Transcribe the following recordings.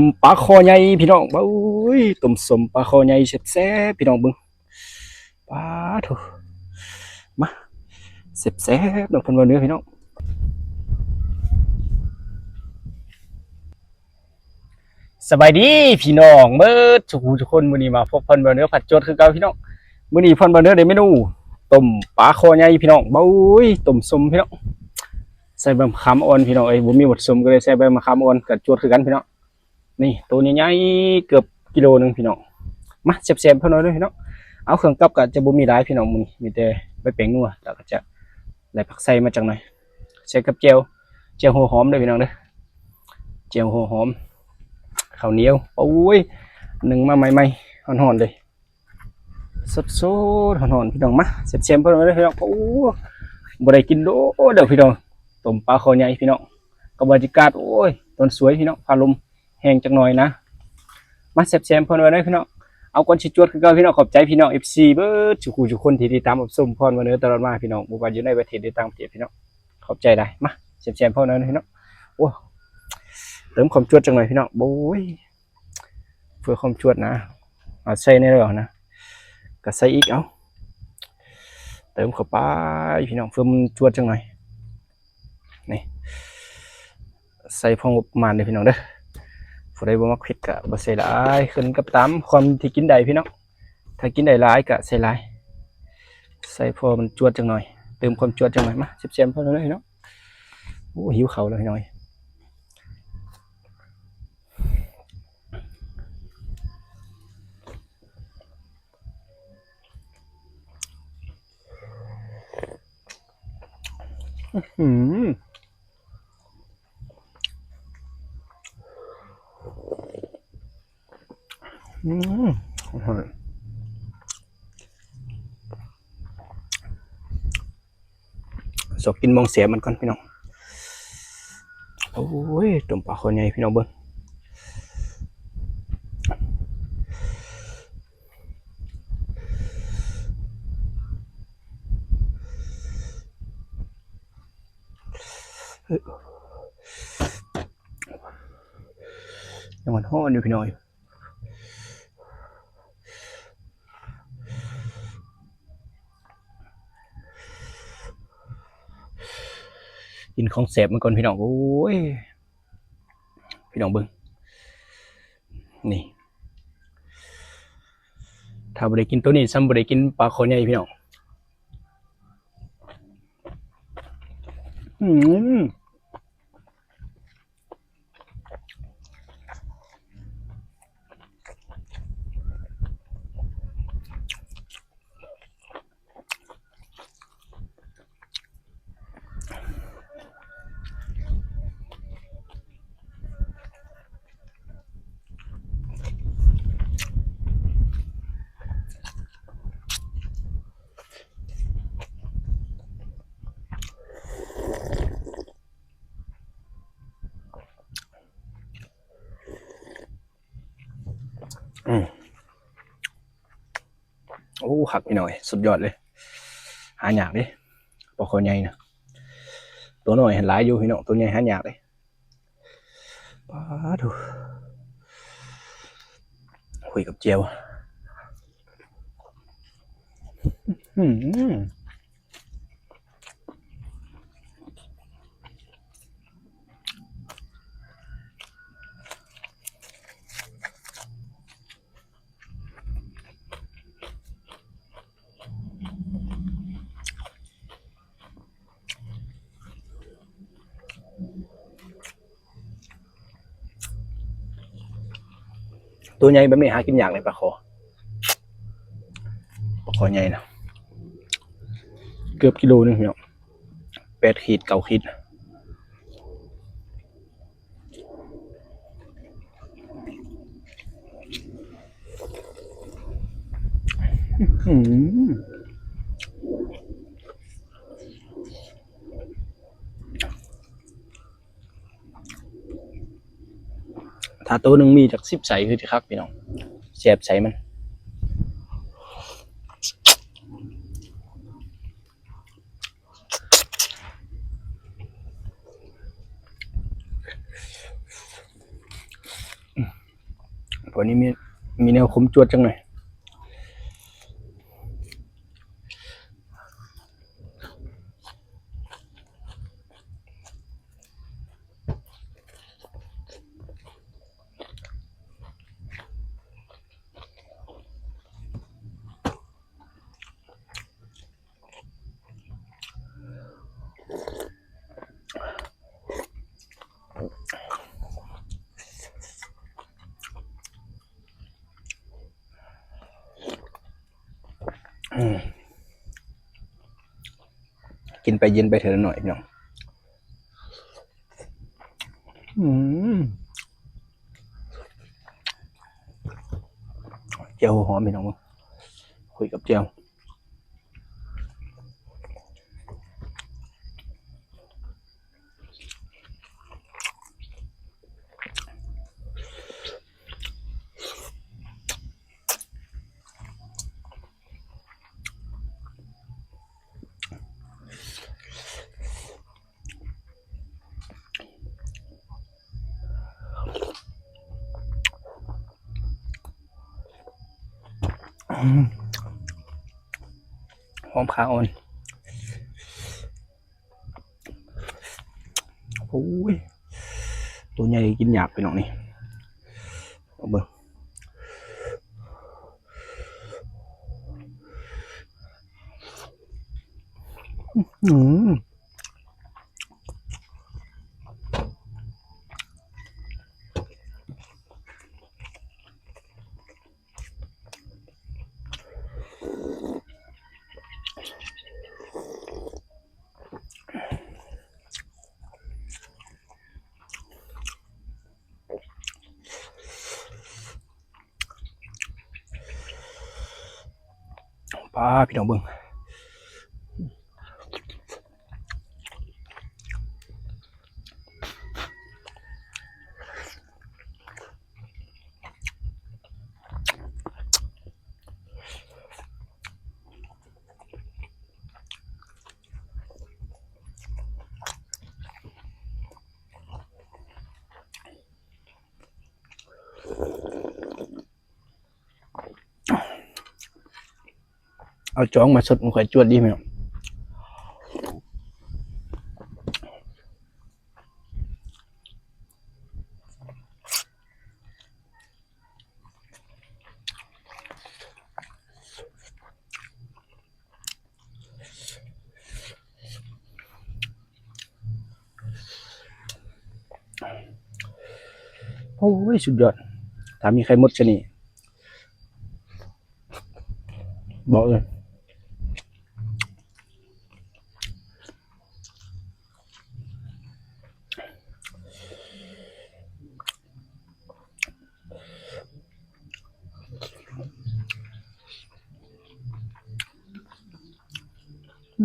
ต้มปลาคอใหญ่พี่น้องบ้อยต้มสมปลาคอใหญ่แซ่บๆพี่น้องเบิ่งปลาโถมาแซ่บๆน้องเพิ่นว่าเนื้อพี่น้องสบายดีพี่น้องเมื่อทุกทุกคนมื้อนี้มาพบพิ่นว่าเนื้อผัดโจดคือเก่าพี่น้องมื้อนี้พิ่นว่าเนื้อได้เมนูต้มปลาคอใหญ่พี่น้องบ้อยต้มสมพี่น้องใส่ใบมะขามอ่อนพี่น้องเอ้ยบ่มีบทสมก็เลยใส่ใบมะขามอ่อนกับจวดคือกันพี่น้อง นี่ตัวใหญ่ๆเกือบกิโลหนึงพี่น้องมาแซ่บๆเพิ่นเอาเด้อพี่น้องเอาเครื่องกับก็จะบ่มีหลายพี่น้องมื้อนี้มีแต่ใบแป้งนัวแล้วก็จะได้ผักใส่มาจังหน่อยใส่กับเจียวเจียวหัวหอมเด้อพี่น้องเด้อเจียวหัวหอมข้าวเหนียวโอ้ยหนึ่งมาใหม่ๆร้อนๆเลยสดๆร้อนๆพี่น้องมาแซ่บๆเพิ่นเอาเด้อพี่น้องโอ้บ่ได้กินโดเด้อพี่น้องต้มปลาคอใหญ่พี่น้องกับบรรยากาศโอ้ยต้นสวยพี่น้องพาลม แห้งจังหน่อยนะ มาแซ่บๆเพิ่นไว้ได้พี่น้องเอาก่อนสิจวดคือเก่าพี่น้องขอบใจพี่น้อง FC เบิร์ดทุกคู่ทุกคนที่ติดตามรับชมพรวันนี้ตลอดมาพี่น้องบ่ว่าอยู่ในประเทศหรือต่างประเทศพี่น้องขอบใจได้มาแซ่บๆเพิ่นไว้ได้พี่น้องโอ้เติมความจวดจังหน่อยพี่น้องโอ้ยเพื่อความจวดนะเอาใส่ในแล้วนะก็ใส่อีกเอาเติมเข้าไปพี่น้องเพื่มันจวดจังหน่อยใส่พองประมาณเด้อพี่น้องเด้อ ผู้ใดบ่มักเผ็ดก็บ่ใส่หลายขึ้นกับตามความที่กินได้พี่น้องถ้ากินได้หลายก็ใส่หลาย ใส่พอมันจวดจังหน่อยเติมความจวดจังหน่อยมาเสียบๆพอแล้วพี่น้องโอ้หิวเขาวแล้วพี่น้อยอืม อืมอร่อย สกกินมองเสียมันก่อนพี่น้องโอ้ยตุ่มปลาคนใหญ่พี่น้องเบิ้งเฮ้ยยังมันห้อนอยู่พี่น้อย กินของเสพมันก่อนพี่น้องโอ้ยพี่น้องเบิ้งนี่ ถ้าบ่ได้กินตัวนี้ซ้ำบ่ได้กินปลาคอใหญ่พี่น้องอืม หักไปหน่อย สุดยอดเลย หาหยากเลยปลาคอใหญ่นะตัวหน่อยเห็นหลายอยู่พี่น้องตัวใหญ่หาหยากเลยป้าดูคุยกับเจียวอืม ตัวใหญ่แบบนี้หากินยากเลยปลาคอปลาคอใหญ่นะเกือบกิโลนึงเนาะแปดขีดเก้าขีดอืม ถ้าตัวหนึ่งมีจากสิบใสคือที่คักพี่น้องแสบใสมันวันนี้มีมีแนวคมจวดจังหน่อย กินไปเย็นไปเถอะหน่อยพี่น้องอืมเจียวหอมพี่น้องมั้งคุยกับเจียว หอมขาอ่อนโอ้ย ตัวใหญ่กินหยาบไปหน่อยนี่เบิ่งอืม ป้าพี่น้องเบิ่ง เอาจ้องมาสดมันข่อยจวดดีไหมน้องโอ้ยสุดยอดถ้ามีใครหมดชะนี่บอกเลย พี่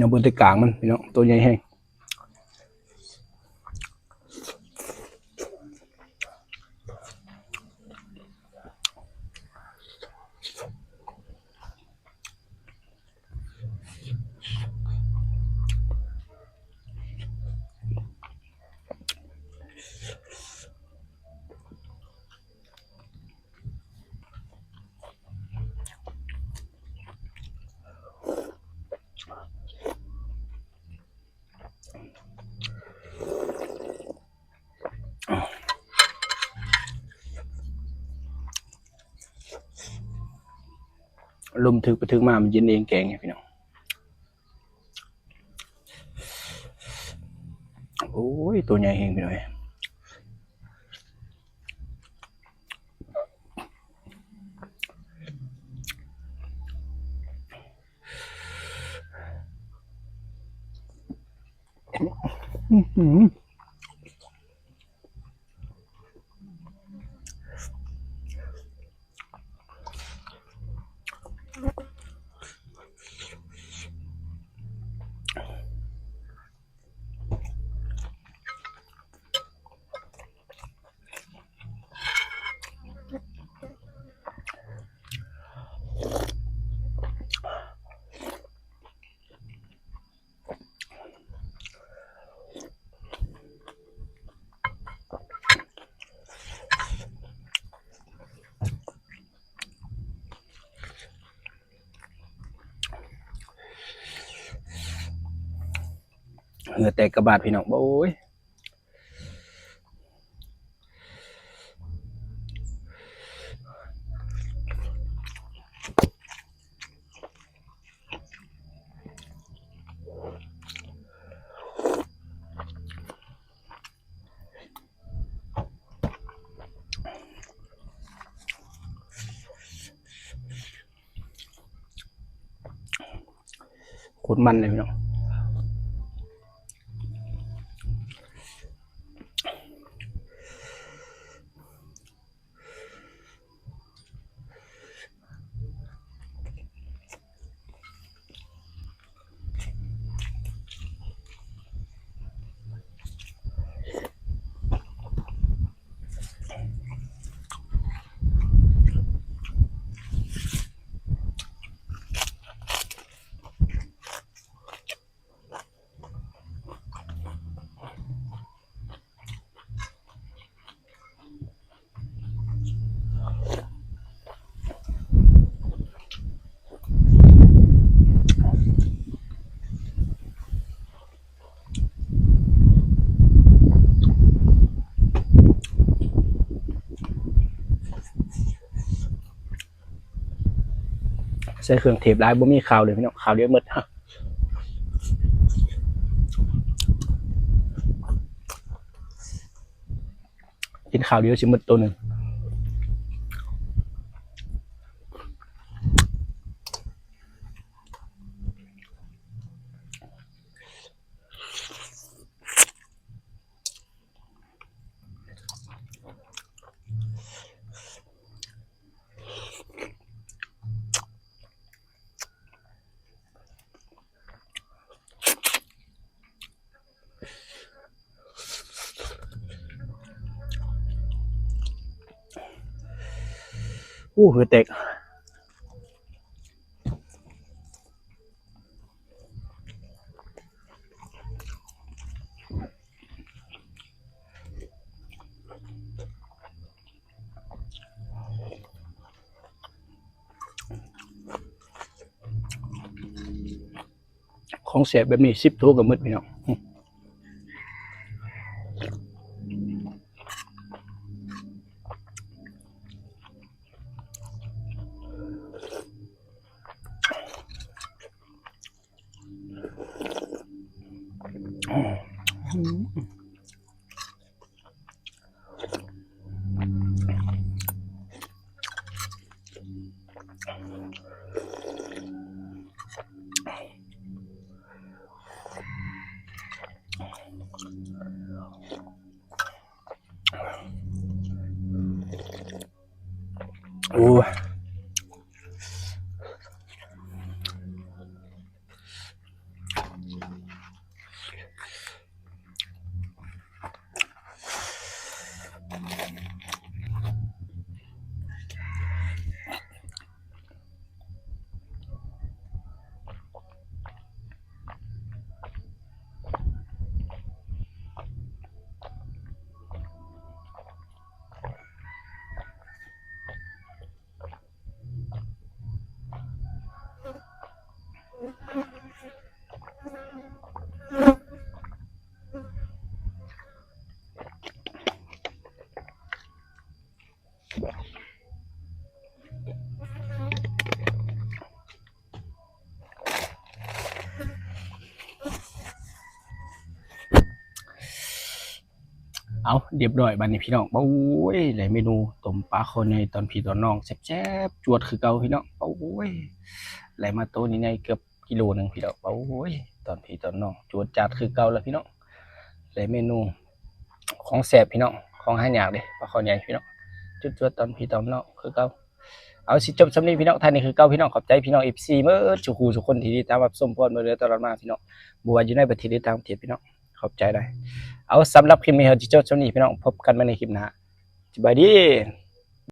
น้องเบนที่กลางมันพี่น้องตัวใหญ่แห้ง ลมถึกไปถึกมามันเย็นเองแกงไงพี่น้องโอ้ยตัวใหญ่แห้งพี่น้อยอื้อ เหงื่อแตกกระบาดพี่น้องโอ้ยขุดมันเลยพี่น้อง ใส่เครื่องเทปไลายบ่มีข่าวเลยพี่น้องข่าวเดียวหมดฮะกินข่าวเดียวชิมมดตัวหนึ่ง อู้หือเตกของเสียแบบนี้สิบทัวกับมืดพี่น้อง โเรียบร้อยบัดนี้พี่น้องโอ้ยหลายเมนูต้มปลาคอในตอนพี่ตอนน้องแซ่บๆจวดคือเก่าพี่น้องโอ้ยหลมาโตนี้ในเกือบกิโลหนึงพี่น้องโอ้ยตอนพี่ตอนน้องจวดจัดคือเก่าแล้วพี่น้องหลายเมนู ของแซ่บพี่น้องของหายากเด้ปลาคอใหญ่พี่น้องจุดจวดตอนพี่ตอนน้องคือเก่าเอาสิจบสำนี้พี่น้องท่านนี้คือเก่าพี่น้องขอบใจพี่น้อง FC เมื่อจุกูทุกคนที่ติดตามรับชมพอดมาเรื่อยตลอดมาพี่น้องบัวอยู่ในประเทศหรือต่างประเทศพี่น้องขอบใจได้ เอาสำหรับคลิปนี้เราจะจบช่วงนี้พี่น้องพบกันใหม่ในคลิปหน้าสบายดี